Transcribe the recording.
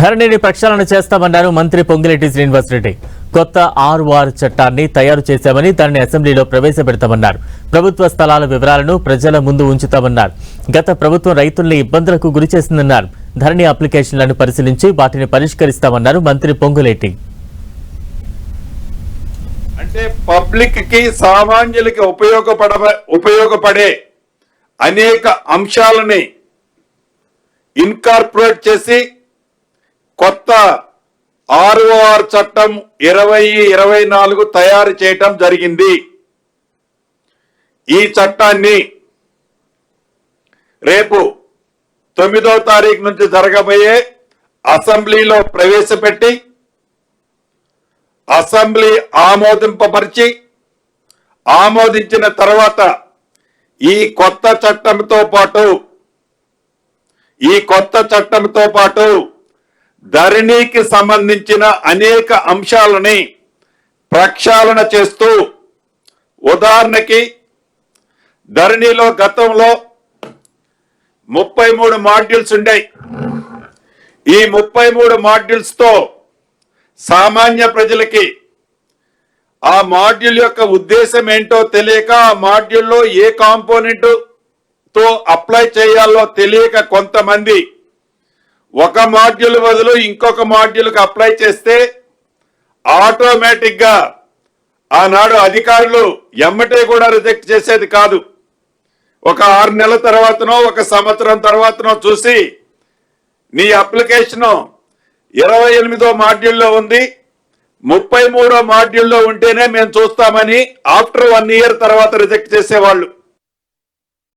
ధరణిని ప్రక్షాళన చేస్తామన్నారు మంత్రి పొంగిరెడ్డి శ్రీనివాసరెడ్డి కొత్త ఆర్ఓఆర్ చట్టాన్ని తయారు చేశామని దానిని అసెంబ్లీలో ప్రవేశపెడతామన్నారు. ప్రభుత్వ స్థలాల వివరాలను ప్రజల ముందు ఉంచుతామన్నారు. గత ప్రభుత్వం రైతుల్ని ఇబ్బందులకు గురి చేసిందన్నారు. ధరణి అప్లికేషన్లను పరిశీలించి వాటిని పరిష్కరిస్తామన్నారు మంత్రి పొంగులేటి అంటే పబ్లిక్కి సామాన్యులకి ఉపయోగపడ ఉపయోగపడే అనేక అంశాలని ఇన్కార్పొరేట్ చేసి కొత్త ఆర్ఓఆర్ చట్టం ఇరవై ఇరవై నాలుగు తయారు చేయటం జరిగింది. ఈ చట్టాన్ని రేపు తొమ్మిదో తారీఖు నుంచి జరగబోయే అసెంబ్లీలో ప్రవేశపెట్టి అసెంబ్లీ ఆమోదింపబరిచి ఆమోదించిన తర్వాత ఈ కొత్త చట్టంతో పాటు ఈ కొత్త చట్టంతో పాటు ధరణికి సంబంధించిన అనేక అంశాలని ప్రక్షాళన చేస్తూ ఉదాహరణకి ధరణిలో గతంలో ముప్పై మూడు మాడ్యూల్స్ ఉండేవి ఈ ముప్పై మూడు మాడ్యూల్స్తో సామాన్య ప్రజలకి ఆ మాడ్యూల్ యొక్క ఉద్దేశం ఏంటో తెలియక ఆ మాడ్యూల్లో ఏ కాంపోనెంట్తో అప్లై చేయాలో తెలియక కొంతమంది ఒక మాడ్యూల్ బదులు ఇంకొక మాడ్యూల్కి అప్లై చేస్తే ఆటోమేటిక్గా ఆనాడు అధికారులు ఎమ్మటే కూడా రిజెక్ట్ చేసేది కాదు. ఒక ఆరు నెలల తర్వాతనో ఒక సంవత్సరం తర్వాతనో చూసి నీ అప్లికేషన్ ఇరవై ఎనిమిదో మాడ్యూల్లో ఉంది ముప్పై మూడో మాడ్యూల్లో ఉంటేనే మేము చూస్తామని ఆఫ్టర్ వన్ ఇయర్ తర్వాత రిజెక్ట్ చేసేవాళ్ళు.